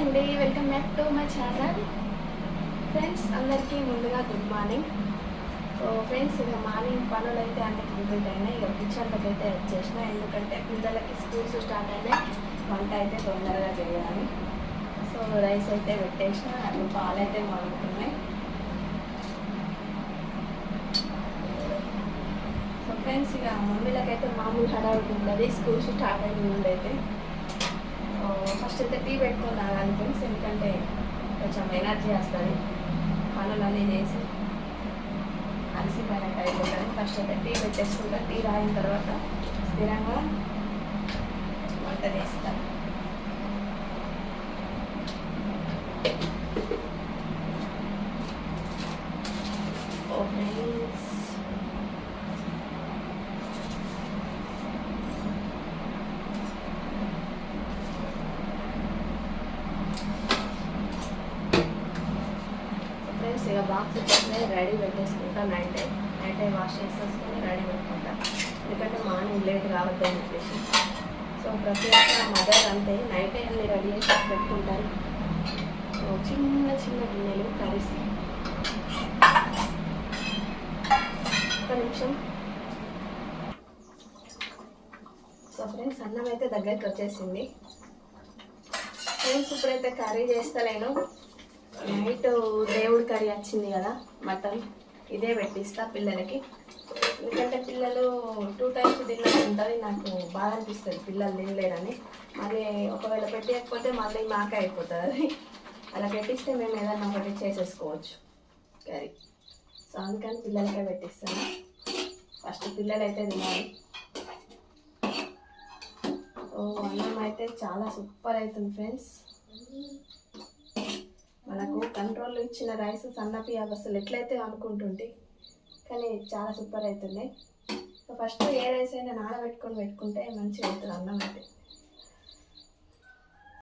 అండి welcome back to my channel. Friends అందరికీ ముందుగా గుడ్ మార్నింగ్. సో ఫ్రెండ్స్ ఇక మార్నింగ్ పనులు అయితే అన్ని కంప్లీట్ అయినాయి. ఇక కిచెన్లోకి అయితే వచ్చేసిన ఎందుకంటే పిల్లలకి స్కూల్స్ స్టార్ట్ అయినాయి. వంట అయితే తొందరగా చేయాలి. సో రైస్ అయితే పెట్టేసిన అవి పాలు అయితే మరుగుతున్నాయి సో ఫ్రెండ్స్ ఇక మమ్మీలకైతే మామూలు హడావుడి ఉండదు. స్కూల్స్ స్టార్ట్ అయిన ముందు ఫస్ట్ టీ పెట్టుకొని తాగాలి ఫ్రెండ్స్ ఎందుకంటే కొంచెం ఎనర్జీ వస్తుంది. పనులన్నీ చేసి అలసిపోయినట్టు అయిపోతుంది. ఫస్ట్ అయితే టీ పెట్టేసుకుంటా. టీ రాయిన తర్వాత స్థిరంగా వంట చేస్తాను ఓకే. బాక్స్ ఇక బాక్స్ వచ్చేసి ready పెట్టేసుకుంటా night time night time wash చేసేసుకొని రెడీ పెట్టుకుంటా. ఎందుకంటే మార్నింగ్ లేట్ కావద్దు అని చెప్పేసి. సో ప్రతి ఒక్క మదర్ అంతే. నైట్ అన్ని రెడీ చేసి పెట్టుకుంటారు. సో చిన్న చిన్న గిన్నెలు కర్రీస్ ఒక నిమిషం. సో ఫ్రెండ్స్ అన్నం అయితే దగ్గరికి వచ్చేసింది. ఫ్రెండ్స్ ఇప్పుడైతే కర్రీ చేస్తలేను నైట్ దేవుడి కర్రీ వచ్చింది కదా మటన్. ఇదే పెట్టిస్తా పిల్లలకి. ఎందుకంటే పిల్లలు టూ టైమ్స్ తిన్నట్టు ఉంటుంది నాకు బాగా అనిపిస్తుంది పిల్లలు తినలేరని. మళ్ళీ ఒకవేళ పెట్టకపోతే మళ్ళీ మాకే అయిపోతుంది. అది అలా పెట్టిస్తే మేము ఏదైనా ఒకటి చేసేసుకోవచ్చు కర్రీ. సో అందుకని పిల్లలకే పెట్టిస్తాను. ఫస్ట్ పిల్లలైతే తినాలి. ఓ అన్నం అయితే చాలా సూపర్ అవుతుంది ఫ్రెండ్స్. కంట్రోల్లో కంట్రోల్ ఇచ్చిన రైస్ సన్నపి అసలు ఎట్లయితే అనుకుంటుంటే కానీ చాలా సూపర్ అవుతుంది ఫస్ట్ ఏ రైస్ అయినా నానబెట్టుకొని పెట్టుకుంటే మంచిగా అవుతుంది అన్నం అయితే.